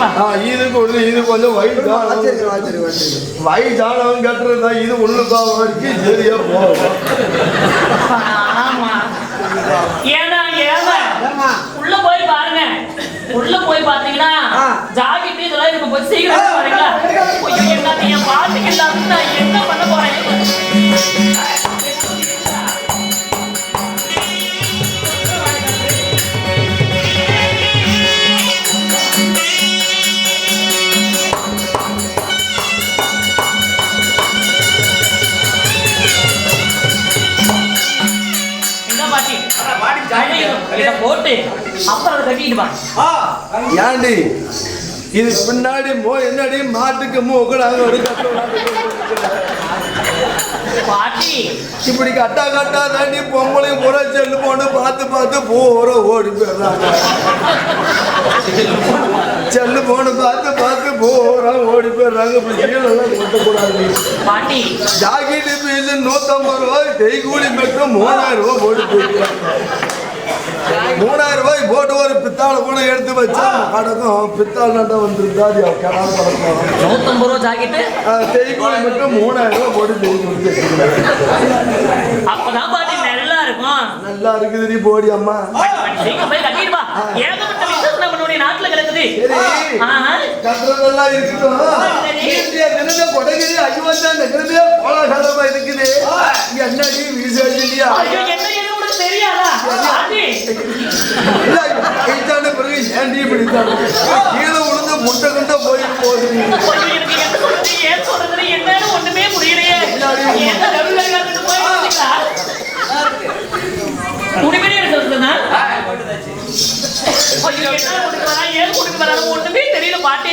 வாங்கிட்டு வா. ஆ, இது கொஞ்சம் வச்சிருக்கேன் வச்சிருக்கேன் வயசானவங்க கட்டுறதா இது ஒண்ணுக்கா வரைக்கும் சரியா போகும். ஏன்னா ஏன்னா? உள்ள போய் பாருங்க. உள்ள போய் பாத்தீங்கன்னா. ஜாக்கெட் இதெல்லாம் இருக்கும் போய் சீக்கிரம் பாருங்களா. பாட்டி. அப்புறம் அதை கட்டிட்டு ஏண்டி? இது பின்னாடி மோ என்னடி? மாட்டுக்கு மூக்கடாங்க ஒரு கட்டு பாட்டி. இப்படி கட்டா கட்டா தாண்டி பொம்பளையும் புற செல்லு போன்னு பார்த்து பார்த்து பூரா ஓடி போயிடுறாங்க. செல்லு போன்னு பார்த்து பார்த்து பூரா ஓடி போயிடுறாங்க இப்படி கீழெல்லாம் கொட்டக்கூடாது. பாட்டி. ஜாக்கெட்டு பீஸ் நூற்றம்பது ரூபாய் தெய்கூலி மட்டும் மூணாயிரம் ரூபாய் போட்டு போயிருக்காங்க மூணாயிரம் ரூபாய் போட்டு ஒரு பித்தாளை கூட எடுத்து வச்சா கடக்கும் பித்தாள் நட்டை வந்துருந்தா அது கிடாது கிடக்கும் நூத்தம்பது ரூபா ஜாக்கெட்டு? தெய்கூலி மட்டும் மூணாயிரம் ரூபாய் போட்டு தெய்கூலி அப்பதான் பாட்டி நல்லா இருக்கும். நல்லா இருக்குது நீ போடி அம்மா. ஏகப்பட்ட நாட்டுல கிடக்குது சரி. கட்டுறதெல்லாம் இருக்கட்டும். கொடகிரி ஐயோத்தா நகரமே கோலாகலமா இருக்குது. என்னடி விசேஷம் இல்லையா ஐயோ, தெரியாதா? பிறகு ஏன்டி பிடித்தாங்க கீழே விழுந்து முட்டை கண்ட போயிட்டு போகுது. ஐயோ, ஏன் என்னன்னு ஒண்ணுமே புரியலையே. எனக்கு சொல்றதுன்னா? ஒண்ணுமே தெரியல பாட்டி.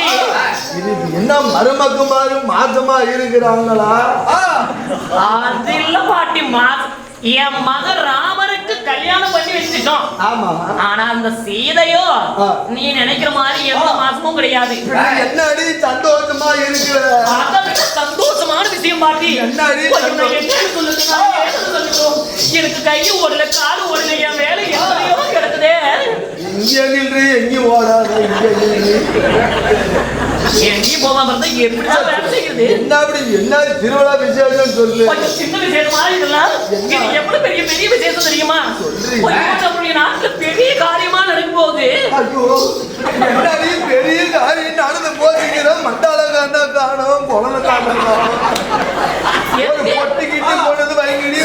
இது என்ன மருமக்குமாரு மாசமா இருக்கிறாங்களா? அது இல்ல பாட்டி மா என் மகன் ராமருக்கு கல்யாணம் பண்ணி வச்சுட்டோம். ஆமா. ஆனா அந்த சீதையோ. நீ நினைக்கிற மாதிரி எந்த மாசமும் கிடையாது. என்னடி சந்தோஷமா இருக்கிற? சந்தோஷமான விஷயம் பாட்டி. என்னடி? எனக்கு கை ஓடல காலு ஓடல என் வேலை எத்தனையோ கிடக்குதே. இங்க நின்று எங்கேயும் ஓடாத இங்க நின்று. எங்கேயும் போகாம இருந்தா எப்படிதான் வேலை செய்யுது என்ன அப்படி என்ன திருவிழா விசேஷம் சொல்லு. சின்ன விசேஷமா இதெல்லாம்? இது எவ்வளவு பெரிய பெரிய விசேஷம் தெரியுமா? நம்முடைய நாட்டுல பெரிய காரியமா நடக்க போகுது. பெரிய காரியம் நடந்து போகிறீங்க மண்டால காண்டா காணும் குழந்தை காண்டா காணும். போனது வைங்கடி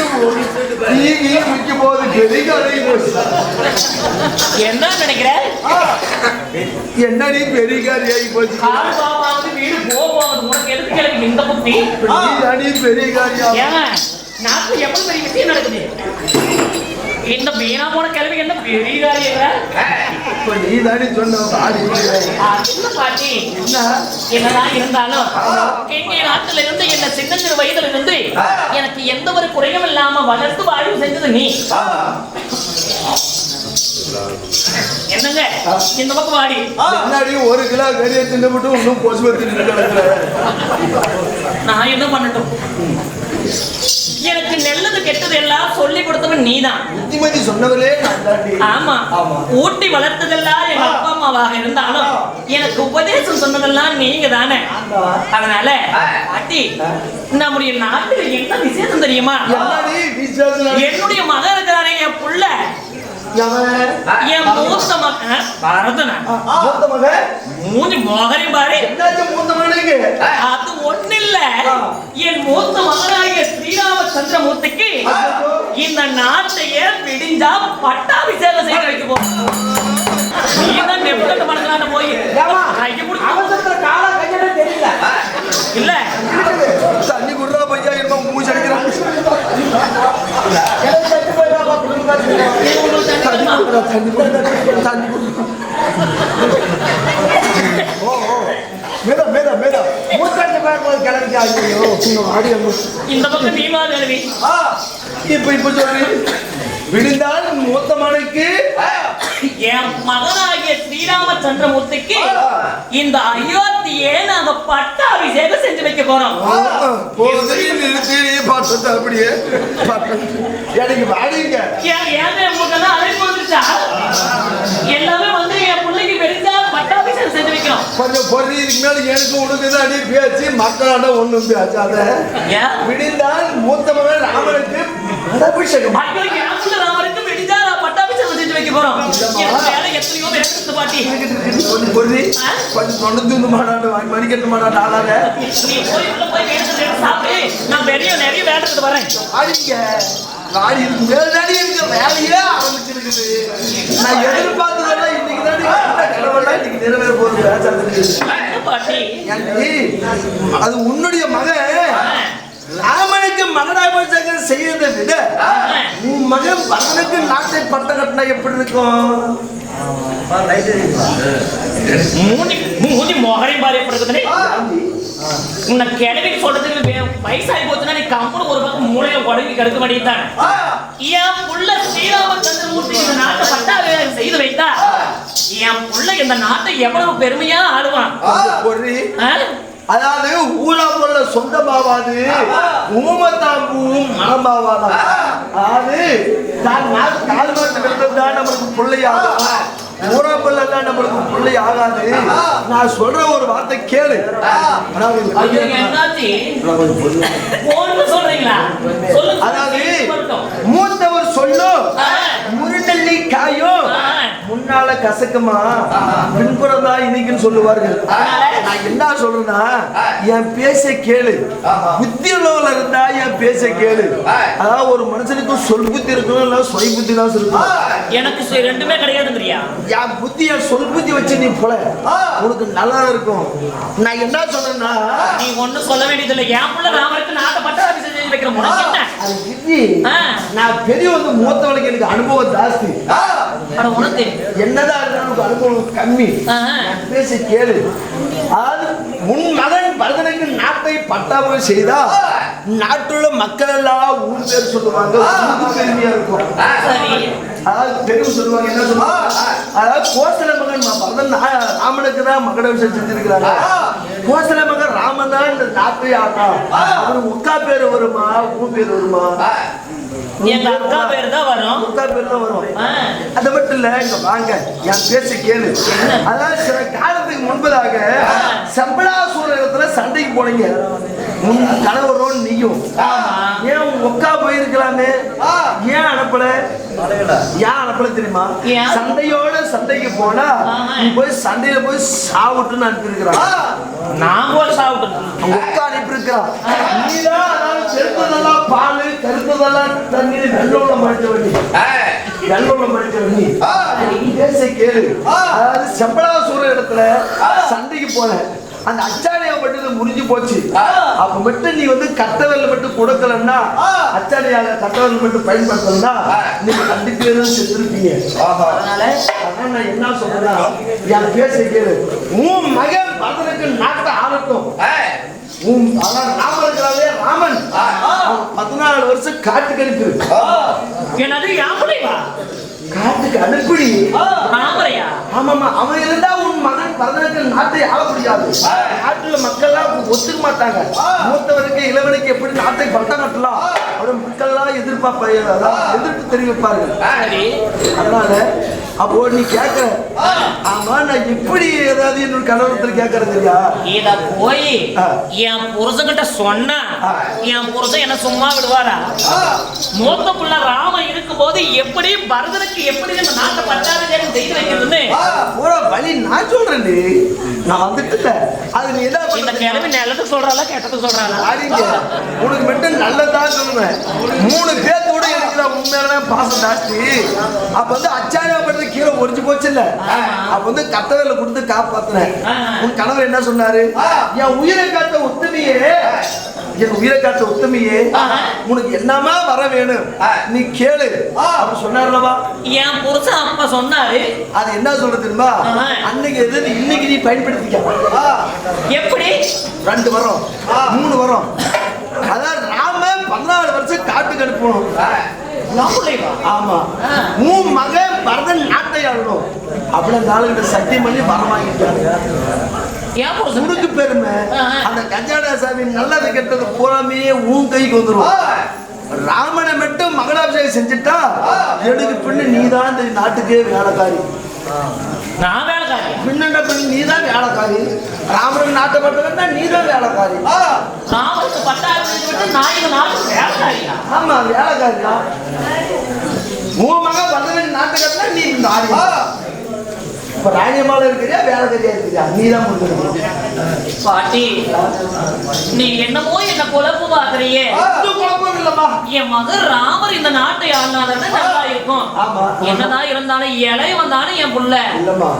ஈகி மிக்க போகுது பெரிய. என்ன நினைக்கிற என்னடி பெரிய காரியம் ஆகி போச்சு? வீடு போவாது உனக்கு எதுக்கு எனக்கு இந்த புத்தி? நீ பெரிய எவ்வளவு பெரிய விஷயம் நடக்குது? இந்த வீணா போன கிழமை என்ன பெரிய காரியம் இப்ப நீ தானே சொன்ன என்ன பாட்டி? என்ன? என்னதான் இருந்தாலும் கேட்கிய நாட்டுல இருந்து என்ன சின்ன சிறு வயதுல இருந்து எனக்கு எந்த ஒரு குறையும் இல்லாம வளர்த்து வாழ்வு செஞ்சது நீ. என்னங்க? இந்த பக்கம் வாடி. என்னடி ஒரு கிலோ கறியை தின்னுபிட்டு இன்னும் பொசுபத்தி நின்று கிடக்குற. நான் என்ன பண்ணட்டும்? கெட்டது எல்லாம் சொல்லி கொடுத்தவன் நீதான். புத்திமதி சொன்னவளே ஆமா. ஊட்டி வளர்த்ததெல்லாம் எங்க அப்பா அம்மாவாக இருந்தாலும் எனக்கு உபதேசம் சொன்னதெல்லாம் நீங்க தானே அதனால பாட்டி நம்முடைய நாட்டுல என்ன விசேஷம் தெரியுமா? என்னுடைய மகன் இருக்கிறானே என் புள்ள. மூஞ்சி மோகனை. பாரு மூத்த மகனுக்கு அது ஒண்ணு இல்ல என் மூத்த மகனாகிய ஸ்ரீராமச்சந்திரமூர்த்திக்கு இந்த நாட்டையே விடிஞ்சா பட்டாபிஷேகம் செய்ய வைக்க போறோம். நெப்பட்ட மனசுலான போய் கையை பிடிக்க அவசரத்துல காலா கையில தெரியல இல்ல தண்ணி குடுறா பையா என்ன மூச்சு அடிக்கிறான் எனக்கு செத்து போயிடாம குடும்பம் தண்ணி தண்ணி ஓ ஓ மேதா மேதா மேதா மூத்தடிச்சு போயிருக்கும் கிளம்பி ஐயோ உங்க ஆடி அங்க இந்த பக்கம் நீ மாதிரி எழுதி ஆ இப்ப இப்ப சொல்லு விழுந்தால் மூத்த மகனுக்கு என் மகனாகிய ஸ்ரீராமச்சந்திரமூர்த்திக்கு இந்த அயோத்தியே நாங்க பட்டாபிஷேகம் செஞ்சு வைக்க போறோம் அப்படியே. எனக்கு வாடிங்க ஏன் ஏங்க உங்களுக்கு அழைப்பு வந்துருச்சா எல்லாமே வந்து என் பிள்ளைக்கு வெடிச்சா பட்டாபிஷேகம் செஞ்சு வைக்கிறோம் கொஞ்சம் பொறி மேல எனக்கு உனக்கு அடி பேச்சு மக்களாட ஒண்ணும் பேசாத. ஏன்? விடிந்தால் மூத்த மகன் ராமனுக்கு புள்ள ராமருக்கு விடிஞ்சா நான் பட்டாபிஷேகம் செஞ்சு வைக்க போறோம். எத்தனையோ பாட்டி. கொஞ்சம் பொறி. கொஞ்சம் தொண்ணூத்தி ஒண்ணு மாடாண்டு வாங்கி மணிக்கட்டு மாடாண்டு ஆளாத நீ போய் உள்ள போய் வேணுங்கிறத எடுத்து சாப்பிடு. நான் பெரிய நிறைய எடுத்துட்டு வரேன். ஆடி இருக்கு மேல்தாடி இருக்க வேலையே ஆரம்பிச்சிருக்குது. நான் எதிர்பார்த்ததெல்லாம் இன்னைக்கு தாண்டி கடவுள்லாம் இன்னைக்கு நிறைவேற போகுது அது உன்னுடைய மகன் ராமனுக்கு மகனாபிஷேகம் செய்யறதை விட உன் மகன் பரதனுக்கு நாட்டை பட்ட கட்டினா எப்படி இருக்கும்? மூஞ்சி மூஞ்சி மொகரையும் பாரு எப்படி இருக்குதுன்னு உன்னை கிழவிக்கு சொல்றதுக்கு வயசாகி போச்சுன்னா நீ கம்பெனி ஒரு பக்கம் மூளையில உடம்பி கடுக்க மாட்டேங்குதானே என் புள்ள ஸ்ரீராமச்சந்திரமூர்த்தி இந்த நாட்டை பட்டாபிஷேகம் செய்து வைத்தா என் புள்ள இந்த நாட்டை எவ்வளவு பெருமையா ஆடுவான்? அதாவது ஊழா பொருள சொந்தமாவாது ஊமத்தாம்பூவும் மனமாவாதா அதாவது தான் நாள் கால் மாட்டு தான் நம்மளுக்கு பிள்ளையாகும் ஊரா பொருள் தான் நம்மளுக்கு பிள்ளை ஆகாது. நான் சொல்ற ஒரு வார்த்தை கேளு. அதாவது ஐயோ, என்னாச்சு ஒண்ணு சொல்றீங்களா சொல்லுங்க அதாவது சொல்லட்டும். மூத்தவர் சொல்லும் ஆ. முருநெல்லி காயும் ஆ. முன்னால கசக்குமா? பின்புறம் தான் இனிக்குன்னு சொல்லுவார்கள் நான் என்ன சொல்றேன்னா என் பேச கேளு. புத்தி உள்ளவங்கள இருந்தா என் பேச கேளு. அதாவது ஒரு மனுஷனுக்கு சொல் புத்தி இருக்கணும் இல்ல சொய் புத்தி தான் இருக்கணும் எனக்கு ரெண்டுமே கிடையாதுங்கிறியா? என் புத்தி என் சொல் புத்தி வச்சு நீ போல. உனக்கு நல்லா இருக்கும். நான் என்ன சொல்றேன்னா நீ ஒண்ணும் சொல்ல வேண்டியதில்லை. என் புள்ள ராமருக்கு நாட்டை பட்டாபிஷேகம் நான் பெரியவங்க மூத்தவனுக்கு எனக்கு அனுபவம் ஜாஸ்தி. அட உனக்கு? என்னதான் இருந்தாலும் அனுபவம் கம்மி. பேசி கேளு. அதாவது உன் மகன் பரதனுக்கு நாட்டை பட்டாமல் செய்தா? நாட்டுள்ள மக்கள் எல்லாம் ஊர் பேர் சொல்லுவாங்க. பெருமையா இருக்கும். சரி. அதாவது பெருமை சொல்லுவாங்க. என்ன சொல்லுவாங்க? அதாவது கோசல மகன் பரதன் ராமனுக்கு தான் மகட விஷயம் செஞ்சிருக்கிறாங்க கோசல மகன் ராமன் தான் இந்த நாட்டை ஆட்டா அவனுக்கு உக்கா பேர் வருமா? ஊ பேர் வருமா? எங்க அக்கா பேர் தான் வரும். உக்கா பேர் தான் வரும். அது மட்டும் இல்ல இங்க வாங்க. என் பேச்சு கேளு. அதாவது சில காலத்துக்கு முன்பதாக சம்பளாசூர இடத்துல சண்டைக்கு போனீங்க. உன் கணவரும் நீயும். ஏன் உங்க ஒக்கா போயிருக்கலாமே? ஏன் அனுப்பல? ஏன் அனுப்பல தெரியுமா? சண்டையோட சண்டைக்கு போனா. நீ போய் சண்டையில போய் சாவுட்டுன்னு அனுப்பியிருக்கிறான். நான் போல சாப்பிட்டு ஒக்கா அனுப்பியிருக்கிறான் நீதான் அதாவது செருத்ததெல்லாம் பால் கருத்ததெல்லாம் தண்ணீர் வெள்ளோட மறைச்ச வண்டி. வெள்ளோட மறைச்ச வண்டி. நீ பேச கேளு. அதாவது செம்பலாசூர இடத்துல சண்டைக்கு போனேன். அந்த அச்சாணியாப்பட்டது முடிஞ்சு போச்சு. அப்ப மட்டும் நீ வந்து கட்டவரில் மட்டும் கொடுக்கலன்னா அச்சாணியாக கட்டவரில் மட்டும் பயன்படுத்தலன்னா நீங்க ரெண்டு பேரும் செத்துருப்பீங்க. அதனால அதான் நான் என்ன சொல்றேன்னா என் பேச கேளு. உன் மகன் பரதனுக்கு நாட்டை ஆளட்டும் அதான் ராமன். அவன் பதினாலு வருஷம் காட்டுக்கு அனுப்பு. என்னது என் பிள்ளைவா காட்டுக்கு அனுப்பிடி. ராமரையா? ஆமாமா அவன் இருந்தா உன் மகன் பரதனுக்கு நாட்டை ஆள முடியாது. நாட்டுல மக்கள்லாம் ஒத்துக்க மாட்டாங்க. மூத்தவருக்கு இளவனுக்கு எப்படி நாட்டை பட்டம் கட்டலாம்? அவரு மக்கள்லாம் எதிர்பார்ப்பாங்க அதாவது எதிர்ப்பு தெரிவிப்பார்கள். அதனால அப்போ நீ கேக்குற ஆமா நான் எப்படி ஏதாவது என்னோட கணவரத்தில் கேட்கறது இல்லையா? இத போய். என் புருஷன்கிட்ட சொன்னா ஆ. என் புருஷன் என்ன சும்மா விடுவாரா? மூத்த புள்ள ராம இருக்கும்போது எப்படி பரதனுக்கு எப்படி நம்ம நாட்டை பட்டாபிஷேகம் செய்து வைக்கிறதுன்னு பூரா வழி நான் சொல்றேன். நான் வந்துட்டு அது நீ என்ன இந்த கிழமை நல்லது சொல்றாளா கெட்டது சொல்றாளா? உனக்கு மட்டும் நல்லதா சொல்லுவேன் மூணு பேர்த்து கூட எனக்கு தான் உண்மையான பாசம் ஜாஸ்தி. அப்ப வந்து அச்சாரியா படுத்து கீழே ஒடிஞ்சு போச்சு இல்ல அப்ப வந்து கத்தவேல கொடுத்து காப்பாத்துனேன். உன் கணவர் என்ன சொன்னாரு? என் உயிரை காத்த உத்தமியே என் உயிரை காத்த உத்தமியே உனக்கு என்னமா வர வேணும்? நீ கேளு. அப்படி சொன்னார்லவா என் புருஷன் அப்ப சொன்னாரு. அது என்ன சொல்றது தெரியுமா. அன்னைக்கு எது இன்னைக்கு நீ பயன்படுத்திக்க. எப்படி? ரெண்டு வரும். மூணு வரும். அதான் ராம பதினாலு வருஷம் காட்டுக்கு அனுப்பணும். ஆமா. உன் மகன் பரதன் நாட்டை ஆளணும் அப்படி அந்த ஆளுகிட்ட சத்தியம் பண்ணி வரம் வாங்கிட்டாங்க உனக்கு பெருமை. அந்த கஜாடா சாமி நல்லது கெட்டது பூராமே உன் கைக்கு வந்துடும் ராமனை மட்டும் மகனாபிஷேகம் செஞ்சுட்டா எனக்கு பின்ன நீதான் இந்த நாட்டுக்கே வேலைக்காரி. நான் வேலைக்காரியா முன்னண்ட பண்ணி நீ தான் வேலைக்காரி. ராமனுக்கு நாட்டப்பட்டவன் தான் நீ தான் வேலைக்காரி ஆ, ராமனுக்கு நான் இங்க நாட்டு வேலைக்காரியா? ஆமா வேலைக்காரி தான் உன் மகன் பதவன் நாட்டு கட்டினா நீ இந்த ஆடி ஆ. இப்ப ராணியம்மால இருக்கிறியா வேலைக்காரியா இருக்கிறியா? நீ தான் பாட்டி நீ என்னமோ என்ன குழப்பு பாக்குறியே. ஆ. இல்லம்மா என் மகன் ராமர் இந்த நாட்டை ஆளுனாதான் நல்லா இருக்கும் என்னதான் இருந்தாலும் இலை வந்தாலும் என் புள்ள. இல்லம்மா.